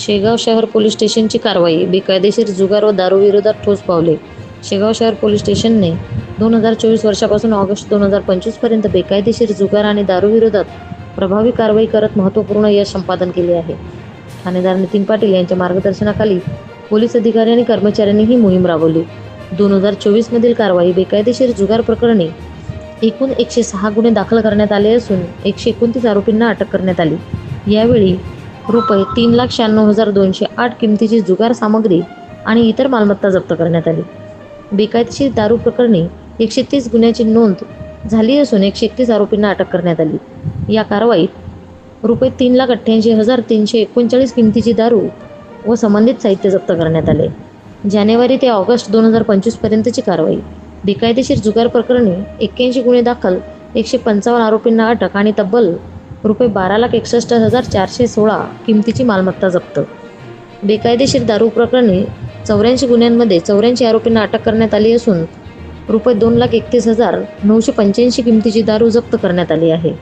शेगाव शहर पोलीस स्टेशनची कारवाई बेकायदेशीर जुगार व दारूविरोधात ठोस पावले. शेगाव शहर पोलीस स्टेशनने दोन हजार चोवीस वर्षापासून ऑगस्ट दोन हजार पंचवीसपर्यंत बेकायदेशीर जुगार आणि दारूविरोधात प्रभावी कारवाई करत महत्त्वपूर्ण यश संपादन केले आहे. ठाणेदार नितीन पाटील यांच्या मार्गदर्शनाखाली पोलीस अधिकारी आणि कर्मचाऱ्यांनी ही मोहीम राबवली. दोन हजार चोवीसमधील कारवाई बेकायदेशीर जुगार प्रकरणी एकूण एकशे सहा गुन्हे दाखल करण्यात आले असून एकशे एकोणतीस आरोपींना अटक करण्यात आली. यावेळी रुपये तीन लाख शहाण्णव हजार दोनशे आठ किमतीची जुगार सामग्री आणि इतर मालमत्ता जप्त करण्यात आली. बेकायदेशीर दारू प्रकरणी एकशे तीस गुन्ह्याची नोंद झाली असून एकशे एकतीस आरोपींना अटक करण्यात आली. या कारवाईत रुपये तीन लाख अठ्ठ्याऐंशी हजार तीनशे एकोणचाळीस किमतीची दारू व संबंधित साहित्य जप्त करण्यात आले. जानेवारी ते ऑगस्ट दोन हजार पंचवीसपर्यंतची कारवाई. बेकायदेशीर जुगार प्रकरणी एक्क्याऐंशी गुन्हे दाखल एकशे पंचावन्न आरोपींना अटक आणि तब्बल रुपये बारा लाख एकसष्ट हजार चारशे सोळा किमतीची मालमत्ता जप्त. बेकायदेशीर दारू प्रकरणी चौऱ्याऐंशी गुन्ह्यांमध्ये चौऱ्याऐंशी आरोपींना अटक करण्यात आली असून रुपये दोन लाख एकतीस हजार नऊशे पंच्याऐंशी किमतीची दारू जप्त करण्यात आली आहे.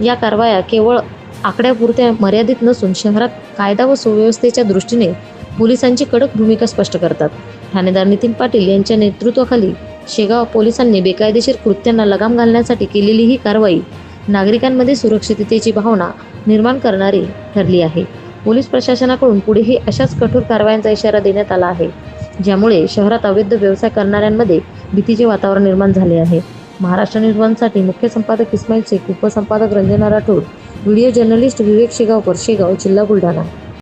या कारवाया केवळ आकड्यापुरत्या मर्यादित नसून शहरात कायदा व सुव्यवस्थेच्या दृष्टीने पोलिसांची कडक भूमिका स्पष्ट करतात. ठाणेदार नितीन पाटील यांच्या नेतृत्वाखाली शेगाव पोलिसांनी बेकायदेशीर कृत्यांना लगाम घालण्यासाठी केलेली ही कारवाई नागरिकांमध्ये सुरक्षिततेची भावना निर्माण करणारी ठरली आहे. पोलीस प्रशासनाकडून पुढेही अशाच कठोर कारवायांचा इशारा देण्यात आला आहे ज्यामुळे शहरात अवैध व्यवसाय करणाऱ्यांमध्ये भीतीचे वातावरण निर्माण झाले आहे. महाराष्ट्र निर्माणसाठी मुख्य संपादक इस्माईल शेख उपसंपादक रंजना राठोड व्हिडिओ जर्नलिस्ट विवेक शेगावकर शेगाव जिल्हा बुलढाणा.